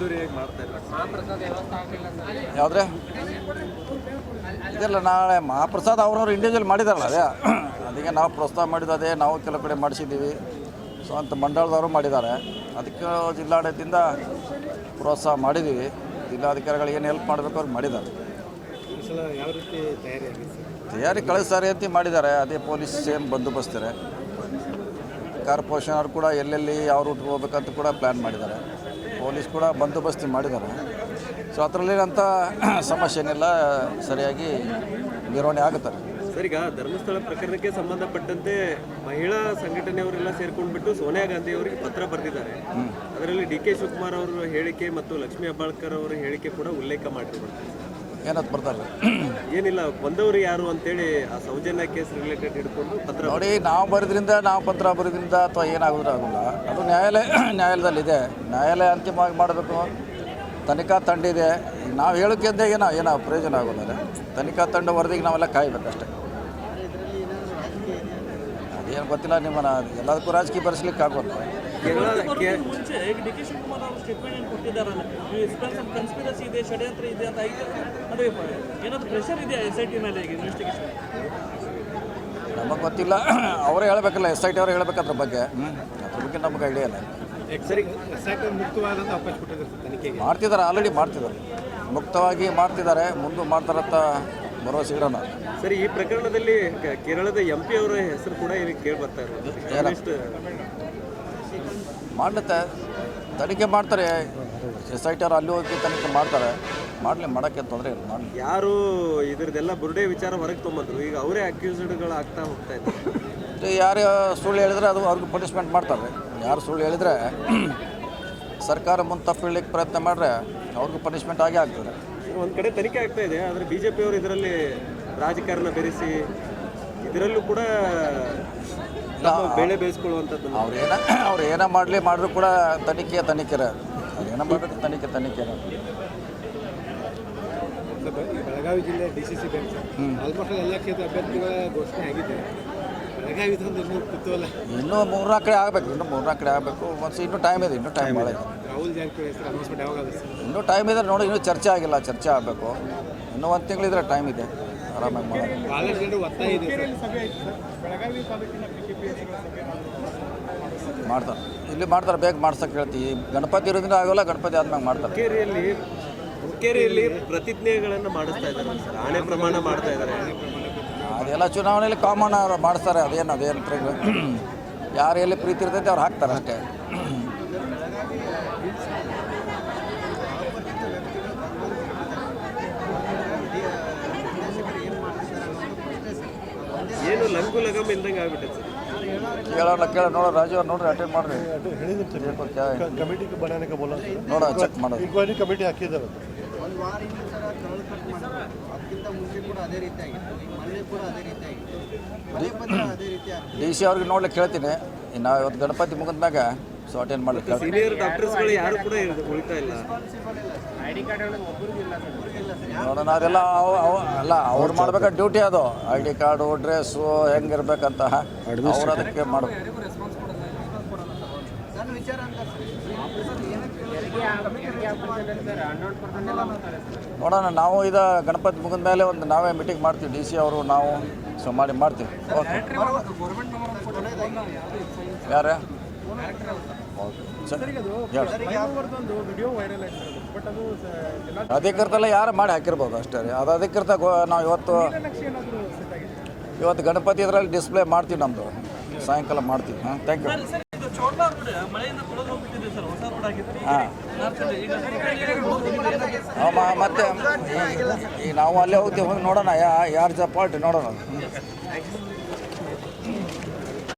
ಅದ್ದೂರಿಯಾಗಿ ಮಾಡ್ತಾ ಇದ್ದಾರೆ ಯಾವುದ್ರೆ? ಇದೆಲ್ಲ ನಾಳೆ ಮಹಾಪ್ರಸಾದ್ ಅವ್ರವ್ರು ಇಂಡಿವಿಜುವಲ್ ಮಾಡಿದಾರಲ್ಲ ಅದೇ. ಅದಕ್ಕೆ ನಾವು ಪ್ರೋತ್ಸಾಹ ಮಾಡಿದ್ದು ಅದೇ ನಾವು ಕೆಲವು ಕಡೆ ಮಾಡಿಸಿದ್ದೀವಿ. ಸೊ ಅಂತ ಮಂಡಳದವರು ಮಾಡಿದ್ದಾರೆ. ಅದಕ್ಕೆ ಜಿಲ್ಲಾಡಳಿತದಿಂದ ಪ್ರೋತ್ಸಾಹ ಮಾಡಿದ್ದೀವಿ. ಜಿಲ್ಲಾಧಿಕಾರಿಗಳು ಏನು ಹೆಲ್ಪ್ ಮಾಡಬೇಕು ಅವ್ರು ಮಾಡಿದ್ದಾರೆ. ಯಾವ ರೀತಿ ತಯಾರಿ ಕಳೆದ ಸಾರಿ ಅಂತ ಮಾಡಿದ್ದಾರೆ. ಅದೇ ಪೊಲೀಸ್ ಸೇಮ್ ಬಂದೋಬಸ್ತಾರೆ ಕಾರ್ಪೊರೇಷನ್ ಅವರು ಕೂಡ ಎಲ್ಲೆಲ್ಲಿ ಯಾವ ರೂಟ್ಗೆ ಹೋಗ್ಬೇಕಂತ ಕೂಡ ಪ್ಲ್ಯಾನ್ ಮಾಡಿದ್ದಾರೆ. ಪೊಲೀಸ್ ಕೂಡ ಬಂದೋಬಸ್ತಿ ಮಾಡಿದ್ದಾರೆ. ಸೊ ಅದರಲ್ಲಿರೋಂಥ ಸಮಸ್ಯೆ ಏನಿಲ್ಲ ಸರಿಯಾಗಿ ನಿರ್ವಹಣೆ ಆಗುತ್ತಾರೆ ಸರ್ ಈಗ ಧರ್ಮಸ್ಥಳ ಪ್ರಕರಣಕ್ಕೆ ಸಂಬಂಧಪಟ್ಟಂತೆ ಮಹಿಳಾ ಸಂಘಟನೆಯವರೆಲ್ಲ ಸೇರ್ಕೊಂಡ್ಬಿಟ್ಟು ಸೋನಿಯಾ ಗಾಂಧಿ ಅವರಿಗೆ ಪತ್ರ ಬರೆದಿದ್ದಾರೆ. ಅದರಲ್ಲಿ ಡಿ ಕೆ ಶಿವಕುಮಾರ್ ಅವರ ಹೇಳಿಕೆ ಮತ್ತು ಲಕ್ಷ್ಮೀ ಹೆಬ್ಬಾಳ್ಕರ್ ಅವರ ಹೇಳಿಕೆ ಕೂಡ ಉಲ್ಲೇಖ ಮಾಡಿರ್ಬೋದು ಏನಂತ ಬರ್ತಾರೆ ಏನಿಲ್ಲ ಬಂದವರು ಯಾರು ಅಂತೇಳಿ ಆ ಸೌಜನ್ಯ ಕೇಸ್ ರಿಲೇಟೆಡ್ ಹಿಡ್ಕೊಂಡು ಪತ್ರ ನೋಡಿ ನಾವು ಬರೆದ್ರಿಂದ ನಾವು ಪತ್ರ ಬರೋದ್ರಿಂದ ಅಥವಾ ಏನಾಗೋದ್ರೂ ಆಗೋಲ್ಲ. ಅದು ನ್ಯಾಯಾಲಯ ನ್ಯಾಯಾಲಯದಲ್ಲಿದೆ. ನ್ಯಾಯಾಲಯ ಅಂತಿಮವಾಗಿ ಮಾಡಬೇಕು. ತನಿಖಾ ತಂಡ ಇದೆ. ಈಗ ನಾವು ಹೇಳೋಕ್ಕಿಂತ ಏನೋ ಏನೋ ಪ್ರಯೋಜನ ಆಗೋಲ್ಲ ತನಿಖಾ ತಂಡ ವರದಿಗೆ ನಾವೆಲ್ಲ ಕಾಯ್ಬೇಕಷ್ಟೇ. ಅದೇನು ಗೊತ್ತಿಲ್ಲ ನಿಮ್ಮನ್ನ ಎಲ್ಲದಕ್ಕೂ ರಾಜಕೀಯ ಬರೆಸ್ಲಿಕ್ಕೆ ಆಗೋಲ್ಲ ಮುಂಚೆ ಡಿ ಕೆ ಶಿವಕುಮಾರ್ ಅವರು ಸ್ಟೇಟ್ಮೆಂಟ್ ಕೊಟ್ಟಿದ್ದಾರಲ್ಲ ಕನ್ಸ್ಪಿರಸಿ ಇದೆ ಷಡ್ಯಂತ್ರ ಇದೆ ಅಂತ ಐತೆ ಅದೇ ಏನಾದ್ರು ಪ್ರೆಷರ್ ಇದೆ ಎಸ್ ಐ ಟಿ ಮೇಲೆ ಈಗ ಇನ್ವೆಸ್ಟಿಗೇಷನ್ ನಮಗೆ ಗೊತ್ತಿಲ್ಲ. ಅವರೇ ಹೇಳಬೇಕಲ್ಲ ಎಸ್ ಐ ಟಿ ಅವ್ರು ಹೇಳಬೇಕು ಅದ್ರ ಬಗ್ಗೆ ಅದ್ರ ಬಗ್ಗೆ ನಮಗೆ ಐಡಿಯಾ ಇಲ್ಲ. ಮಾಡ್ತಿದ್ದಾರೆ ಆಲ್ರೆಡಿ ಮಾಡ್ತಿದ್ದಾರೆ. ಮುಕ್ತವಾಗಿ ಮಾಡ್ತಿದ್ದಾರೆ ಮುಂದೆ ಮಾಡ್ತಾರಂತ ಭರವಸೆ ಇಡೋಣ. ಸರಿ ಈ ಪ್ರಕರಣದಲ್ಲಿ ಕೇರಳದ ಎಂ ಪಿ ಅವರ ಹೆಸರು ಕೂಡ ಇಲ್ಲಿ ಕೇಳಿ ಬರ್ತಾ ಇರೋದು. ಮಾಡುತ್ತೆ ತನಿಖೆ ಮಾಡ್ತಾರೆ. ಎಸ್ ಐ ಟಿ ಅವ್ರು ಅಲ್ಲಿ ಹೋಗಿ ತನಿಖೆ ಮಾಡ್ತಾರೆ. ಮಾಡಲಿ ಮಾಡೋಕ್ಕೆ ತೊಂದರೆ ಇಲ್ಲ ಮಾಡಲಿ. ಯಾರು ಇದ್ರದ್ದೆಲ್ಲ ಬುರುಡೆ ವಿಚಾರ ಹೊರಗೆ ತೊಗೊಂಬಂದ್ರು. ಈಗ ಅವರೇ ಅಕ್ಯೂಸ್ಡ್ಗಳು ಆಗ್ತಾ ಹೋಗ್ತಾ ಇದ್ದಾರೆ. ಯಾರು ಸುಳ್ಳು ಹೇಳಿದ್ರೆ ಅದು ಅವ್ರಿಗೆ ಪನಿಷ್ಮೆಂಟ್ ಮಾಡ್ತಾರೆ. ಯಾರು ಸುಳ್ಳು ಹೇಳಿದ್ರೆ ಸರ್ಕಾರ ಮುಂದೆ ತಪ್ಪು ಹೇಳಲಿಕ್ಕೆ ಪ್ರಯತ್ನ ಮಾಡಿದ್ರೆ ಅವ್ರಿಗೂ ಪನಿಷ್ಮೆಂಟ್ ಆಗೇ ಆಗ್ತದೆ. ಒಂದು ಕಡೆ ತನಿಖೆ ಆಗ್ತಾ ಇದೆ ಆದರೆ ಬಿ ಜೆ ಪಿಯವರು ಇದರಲ್ಲಿ ರಾಜಕಾರಣ ಬೆರೆಸಿ ಇದರಲ್ಲೂ ಕೂಡ ಬೆಳೆ ಬೇಯಿಸ್ಕೊಳ್ಳುವಂಥದ್ದು ಅವ್ರು ಏನ ಅವ್ರು ಏನೇ ಮಾಡಲಿ ಮಾಡಿದ್ರು ಕೂಡ ತನಿಖೆ ತನಿಖೆರ. ಅವ್ರು ಏನೋ ಮಾಡಿದ್ರು ತನಿಖೆ ತನಿಖೆರ. ಬೆಳಗಾವಿ ಜಿಲ್ಲೆ D C C bank almost ಎಲ್ಲ ಕ್ಷೇತ್ರ ಅಭ್ಯರ್ಥಿಗಳ ಘೋಷಣೆ ಆಗಿದೆ. ಬೆಳಗಾವಿ ಇದೊಂದು ಇನ್ನೂ ಕುತೂಹಲ ಇನ್ನೂ ಮೂರ್ನಾಲ್ಕು ಕಡೆ ಆಗಬೇಕು. ಇನ್ನೂ ಮೂರ್ನಾಲ್ಕು ಕಡೆ ಆಗಬೇಕು. ಮತ್ತು ಇನ್ನೂ ಟೈಮ್ ಇದೆ. ಇನ್ನೂ ಟೈಮ್ ಇದೆ. ರಾಹುಲ್ ಜಾರಕಿಹೊಳಿ ಹೆಸರು ಅನೌನ್ಸ್ಮೆಂಟ್ ಯಾವಾಗ ಇನ್ನೂ ಟೈಮ್ ಇದೆ. ನೋಡಿ ಇನ್ನೂ ಚರ್ಚೆ ಆಗಿಲ್ಲ. ಚರ್ಚೆ ಆಗಬೇಕು. ಇನ್ನೂ ಒಂದು ತಿಂಗಳಿದ್ರೆ ಟೈಮ್ ಇದೆ. ಆರಾಮಾಗಿ ಮಾಡೋದು. ಬಹಳಷ್ಟು ಒತ್ತಾಯ ಇದೆ ಸರ್. ಮಾಡ್ತಾರೆ. ಇಲ್ಲಿ ಮಾಡ್ತಾರೆ ಬೇಗ ಮಾಡ್ಸಕ್ಕೆ ಹೇಳ್ತೀವಿ. ಗಣಪತಿ ಇರೋದ್ರಿಂದ ಆಗೋಲ್ಲ ಗಣಪತಿ ಆದ್ಮೇಲೆ ಮಾಡ್ತಾರೆ. ಹುಕ್ಕೇರಿಯಲ್ಲಿ ಹುಕ್ಕೇರಿಯಲ್ಲಿ ಪ್ರತಿಜ್ಞೆಗಳನ್ನು ಮಾಡಿಸ್ತಾ ಇದ್ದಾರೆ ಸರ್. ಆಣೆ ಪ್ರಮಾಣ ಮಾಡ್ತಾ ಇದ್ದಾರೆ. ಅದೆಲ್ಲ ಚುನಾವಣೆಯಲ್ಲಿ ಕಾಮನ್ ಅವ್ರು ಮಾಡಿಸ್ತಾರೆ. ಅದೇನು ಅದೇನು ಯಾರು ಎಲ್ಲಿ ಪ್ರೀತಿ ಇರ್ತೈತೆ ಅವ್ರು ಹಾಕ್ತಾರೆ ಅಷ್ಟೇ. ಅನುಕೂಲ ಇಲ್ದಂಗೆ ಕೇಳ ನೋಡೋ ರಾಜ ನೋಡ್ರಿ ಅಟೆಂಡ್ ಮಾಡ್ರಿ. ನೋಡ ಚೆಕ್ ಮಾಡೋದು ಕಮಿಟಿ ಡಿ ಸಿ ಅವ್ರಿಗೆ ನೋಡ್ಲಿಕ್ಕೆ ಕೇಳ್ತೀನಿ. ನಾವು ಇವತ್ತು ಗಣಪತಿ ಮುಗಿದ್ಮ್ಯಾಗ ಸೊ ಅಟೆಂಡ್ ಮಾಡಲಿಕ್ಕೆ ಸೀನಿಯರ್ ಡಾಕ್ಟರ್ಸ್ಗಳು ಯಾರು ಕೂಡ ಉಳಿತಾ ಇಲ್ಲ ನೋಡೋಣ ಅದೆಲ್ಲ ಅವ ಅವ- ಅಲ್ಲ ಅವ್ರು ಮಾಡ್ಬೇಕಾ ಡ್ಯೂಟಿ ಅದು ಐ ಡಿ ಕಾರ್ಡು ಡ್ರೆಸ್ಸು ಹೆಂಗಿರ್ಬೇಕಂತ ಅವ್ರು ಅದಕ್ಕೆ ಮಾಡಬೇಕು ನನ್ನ ವಿಚಾರ ಅಂತ ನೋಡೋಣ ನಾವು ಇದು ಗಣಪತಿ ಮುಗಿದ ಮೇಲೆ ಒಂದು ನಾವೇ ಮೀಟಿಂಗ್ ಮಾಡ್ತೀವಿ ಡಿ ಸಿ ಅವರು ನಾವು ಸೊ ಮಾಡಿ ಮಾಡ್ತೀವಿ ಓಕೆ ಯಾರು ಓಕೆ ಸರಿ ಹೇಳಿ ಅಧಿಕೃತ ಯಾರು ಮಾಡಿ ಹಾಕಿರ್ಬೋದು ಅಷ್ಟೇ ರೀ. ಅದು ಅಧಿಕೃತ ಗೋ ನಾವು ಇವತ್ತು ಇವತ್ತು ಗಣಪತಿ ಇದರಲ್ಲಿ ಡಿಸ್ಪ್ಲೇ ಮಾಡ್ತೀವಿ ನಮ್ಮದು ಸಾಯಂಕಾಲ ಮಾಡ್ತೀವಿ. ಹಾಂ ಥ್ಯಾಂಕ್ ಯು ಹಾಂ. ಮತ್ತೆ ನಾವು ಅಲ್ಲೇ ಹೋಗ್ತೀವಿ. ಹೋಗಿ ನೋಡೋಣ. ಯಾ ಯಾರು ಜಪಾಲ್ಟಿ ನೋಡೋಣ.